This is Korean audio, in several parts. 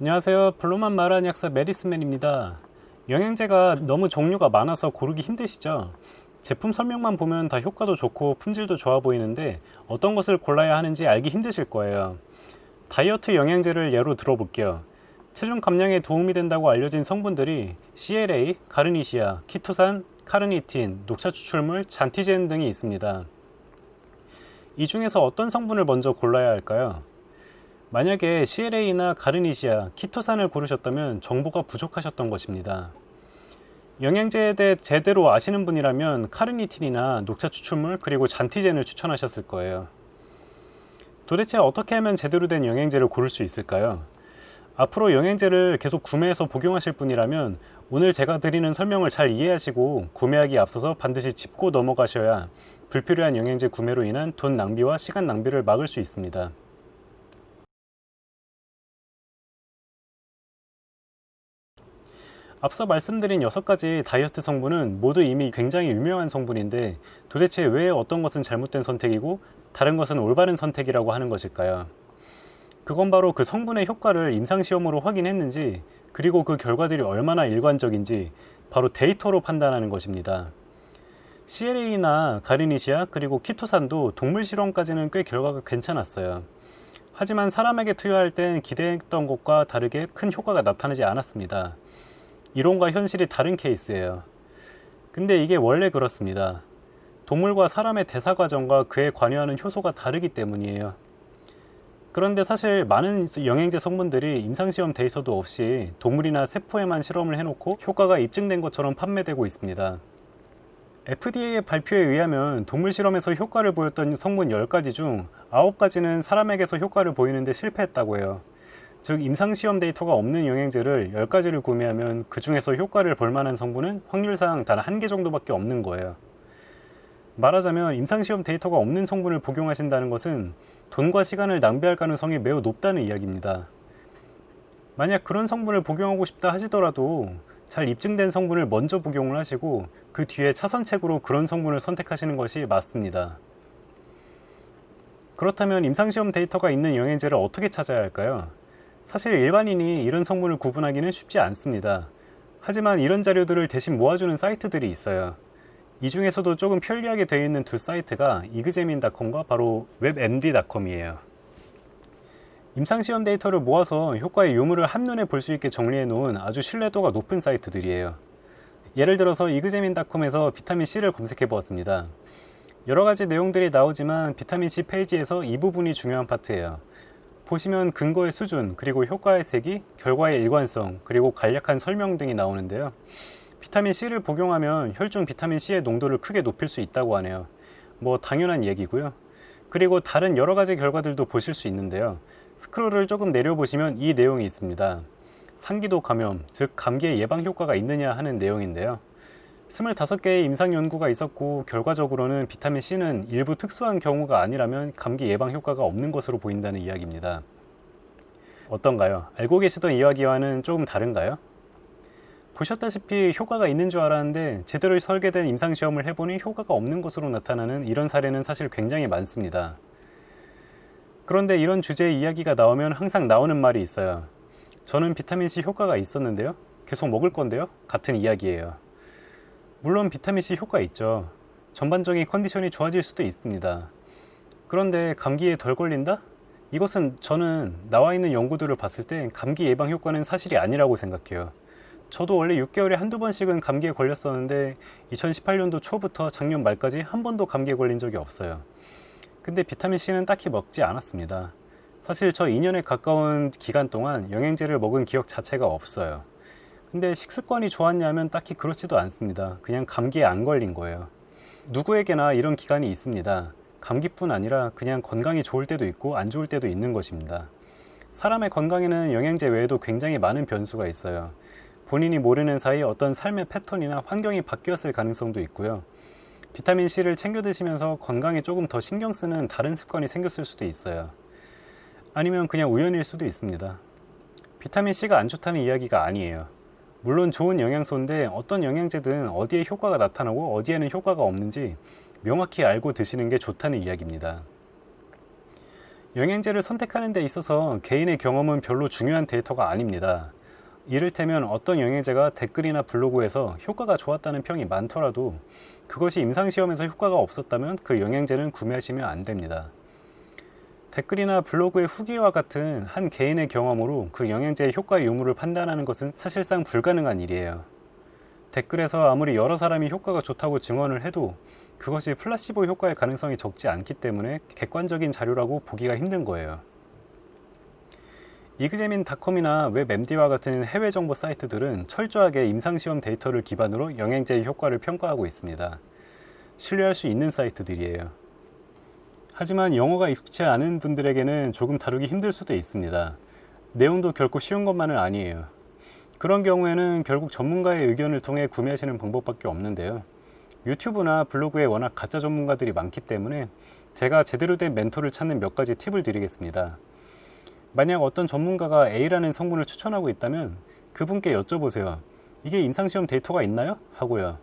안녕하세요. 블로만 말한 약사 메리스맨입니다. 영양제가 너무 종류가 많아서 고르기 힘드시죠? 제품 설명만 보면 다 효과도 좋고 품질도 좋아 보이는데 어떤 것을 골라야 하는지 알기 힘드실 거예요. 다이어트 영양제를 예로 들어볼게요. 체중 감량에 도움이 된다고 알려진 성분들이 CLA, 가르니시아, 키토산, 카르니틴, 녹차 추출물, 잔티젠 등이 있습니다. 이 중에서 어떤 성분을 먼저 골라야 할까요? 만약에 CLA나 가르니시아, 키토산을 고르셨다면 정보가 부족하셨던 것입니다. 영양제에 대해 제대로 아시는 분이라면 카르니틴이나 녹차 추출물 그리고 잔티젠을 추천하셨을 거예요. 도대체 어떻게 하면 제대로 된 영양제를 고를 수 있을까요? 앞으로 영양제를 계속 구매해서 복용하실 분이라면 오늘 제가 드리는 설명을 잘 이해하시고 구매하기 앞서서 반드시 짚고 넘어가셔야 불필요한 영양제 구매로 인한 돈 낭비와 시간 낭비를 막을 수 있습니다. 앞서 말씀드린 6가지 다이어트 성분은 모두 이미 굉장히 유명한 성분인데 도대체 왜 어떤 것은 잘못된 선택이고 다른 것은 올바른 선택이라고 하는 것일까요? 그건 바로 그 성분의 효과를 임상시험으로 확인했는지 그리고 그 결과들이 얼마나 일관적인지 바로 데이터로 판단하는 것입니다. CLA나 가르니시아 그리고 키토산도 동물 실험까지는 꽤 결과가 괜찮았어요. 하지만 사람에게 투여할 땐 기대했던 것과 다르게 큰 효과가 나타나지 않았습니다. 이론과 현실이 다른 케이스예요. 근데 이게 원래 그렇습니다. 동물과 사람의 대사 과정과 그에 관여하는 효소가 다르기 때문이에요. 그런데 사실 많은 영양제 성분들이 임상시험 데이터도 없이 동물이나 세포에만 실험을 해놓고 효과가 입증된 것처럼 판매되고 있습니다. FDA의 발표에 의하면 동물 실험에서 효과를 보였던 성분 10가지 중 9가지는 사람에게서 효과를 보이는데 실패했다고 해요. 즉 임상시험 데이터가 없는 영양제를 10가지를 구매하면 그 중에서 효과를 볼 만한 성분은 확률상 단 한 개 정도밖에 없는 거예요. 말하자면 임상시험 데이터가 없는 성분을 복용하신다는 것은 돈과 시간을 낭비할 가능성이 매우 높다는 이야기입니다. 만약 그런 성분을 복용하고 싶다 하시더라도 잘 입증된 성분을 먼저 복용을 하시고 그 뒤에 차선책으로 그런 성분을 선택하시는 것이 맞습니다. 그렇다면 임상시험 데이터가 있는 영양제를 어떻게 찾아야 할까요? 사실 일반인이 이런 성분을 구분하기는 쉽지 않습니다. 하지만 이런 자료들을 대신 모아주는 사이트들이 있어요. 이 중에서도 조금 편리하게 되어 있는 두 사이트가 이그제민닷컴과 바로 웹md.com이에요. 임상시험 데이터를 모아서 효과의 유무를 한눈에 볼 수 있게 정리해 놓은 아주 신뢰도가 높은 사이트들이에요. 예를 들어서 이그제민닷컴에서 비타민C를 검색해 보았습니다. 여러 가지 내용들이 나오지만 비타민C 페이지에서 이 부분이 중요한 파트예요. 보시면 근거의 수준, 그리고 효과의 세기, 결과의 일관성, 그리고 간략한 설명 등이 나오는데요. 비타민 C를 복용하면 혈중 비타민 C의 농도를 크게 높일 수 있다고 하네요. 뭐 당연한 얘기고요. 그리고 다른 여러 가지 결과들도 보실 수 있는데요. 스크롤을 조금 내려보시면 이 내용이 있습니다. 상기도 감염, 즉 감기의 예방 효과가 있느냐 하는 내용인데요. 25개의 임상 연구가 있었고 결과적으로는 비타민 C는 일부 특수한 경우가 아니라면 감기 예방 효과가 없는 것으로 보인다는 이야기입니다. 어떤가요? 알고 계시던 이야기와는 조금 다른가요? 보셨다시피 효과가 있는 줄 알았는데 제대로 설계된 임상 시험을 해보니 효과가 없는 것으로 나타나는 이런 사례는 사실 굉장히 많습니다. 그런데 이런 주제의 이야기가 나오면 항상 나오는 말이 있어요. 저는 비타민C 효과가 있었는데요. 계속 먹을 건데요. 같은 이야기예요. 물론 비타민C 효과 있죠. 전반적인 컨디션이 좋아질 수도 있습니다. 그런데 감기에 덜 걸린다? 이것은 저는 나와 있는 연구들을 봤을 때 감기 예방 효과는 사실이 아니라고 생각해요. 저도 원래 6개월에 한두 번씩은 감기에 걸렸었는데 2018년도 초부터 작년 말까지 한 번도 감기에 걸린 적이 없어요. 근데 비타민C는 딱히 먹지 않았습니다. 사실 저 2년에 가까운 기간 동안 영양제를 먹은 기억 자체가 없어요. 근데 식습관이 좋았냐면 딱히 그렇지도 않습니다. 그냥 감기에 안 걸린 거예요. 누구에게나 이런 기간이 있습니다. 감기뿐 아니라 그냥 건강이 좋을 때도 있고 안 좋을 때도 있는 것입니다. 사람의 건강에는 영양제 외에도 굉장히 많은 변수가 있어요. 본인이 모르는 사이 어떤 삶의 패턴이나 환경이 바뀌었을 가능성도 있고요. 비타민 C를 챙겨 드시면서 건강에 조금 더 신경 쓰는 다른 습관이 생겼을 수도 있어요. 아니면 그냥 우연일 수도 있습니다. 비타민 C가 안 좋다는 이야기가 아니에요. 물론 좋은 영양소인데 어떤 영양제든 어디에 효과가 나타나고 어디에는 효과가 없는지 명확히 알고 드시는 게 좋다는 이야기입니다. 영양제를 선택하는 데 있어서 개인의 경험은 별로 중요한 데이터가 아닙니다. 이를테면 어떤 영양제가 댓글이나 블로그에서 효과가 좋았다는 평이 많더라도 그것이 임상시험에서 효과가 없었다면 그 영양제는 구매하시면 안 됩니다. 댓글이나 블로그의 후기와 같은 한 개인의 경험으로 그 영양제의 효과 유무를 판단하는 것은 사실상 불가능한 일이에요. 댓글에서 아무리 여러 사람이 효과가 좋다고 증언을 해도 그것이 플라시보 효과의 가능성이 적지 않기 때문에 객관적인 자료라고 보기가 힘든 거예요. 이그제민닷컴이나 웹MD와 같은 해외 정보 사이트들은 철저하게 임상시험 데이터를 기반으로 영양제의 효과를 평가하고 있습니다. 신뢰할 수 있는 사이트들이에요. 하지만 영어가 익숙치 않은 분들에게는 조금 다루기 힘들 수도 있습니다. 내용도 결코 쉬운 것만은 아니에요. 그런 경우에는 결국 전문가의 의견을 통해 구매하시는 방법밖에 없는데요. 유튜브나 블로그에 워낙 가짜 전문가들이 많기 때문에 제가 제대로 된 멘토를 찾는 몇 가지 팁을 드리겠습니다. 만약 어떤 전문가가 A라는 성분을 추천하고 있다면 그분께 여쭤보세요. 이게 임상시험 데이터가 있나요? 하고요.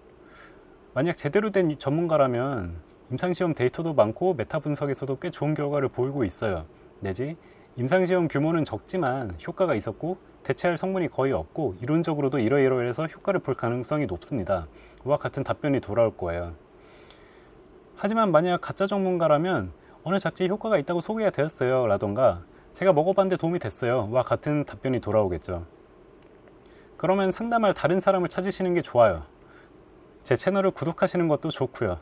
만약 제대로 된 전문가라면 임상시험 데이터도 많고 메타 분석에서도 꽤 좋은 결과를 보이고 있어요. 내지 임상시험 규모는 적지만 효과가 있었고 대체할 성분이 거의 없고 이론적으로도 이러이러해서 효과를 볼 가능성이 높습니다. 와 같은 답변이 돌아올 거예요. 하지만 만약 가짜 전문가라면 어느 잡지에 효과가 있다고 소개가 되었어요 라던가 제가 먹어봤는데 도움이 됐어요 와 같은 답변이 돌아오겠죠. 그러면 상담할 다른 사람을 찾으시는 게 좋아요. 제 채널을 구독하시는 것도 좋고요.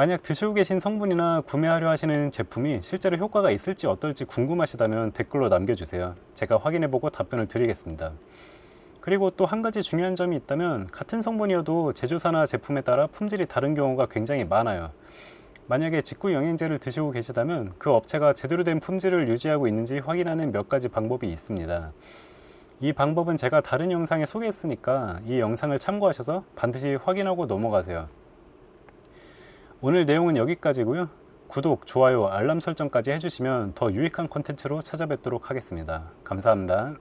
만약 드시고 계신 성분이나 구매하려 하시는 제품이 실제로 효과가 있을지 어떨지 궁금하시다면 댓글로 남겨주세요. 제가 확인해보고 답변을 드리겠습니다. 그리고 또 한 가지 중요한 점이 있다면 같은 성분이어도 제조사나 제품에 따라 품질이 다른 경우가 굉장히 많아요. 만약에 직구 영양제를 드시고 계시다면 그 업체가 제대로 된 품질을 유지하고 있는지 확인하는 몇 가지 방법이 있습니다. 이 방법은 제가 다른 영상에 소개했으니까 이 영상을 참고하셔서 반드시 확인하고 넘어가세요. 오늘 내용은 여기까지고요. 구독, 좋아요, 알람 설정까지 해주시면 더 유익한 콘텐츠로 찾아뵙도록 하겠습니다. 감사합니다.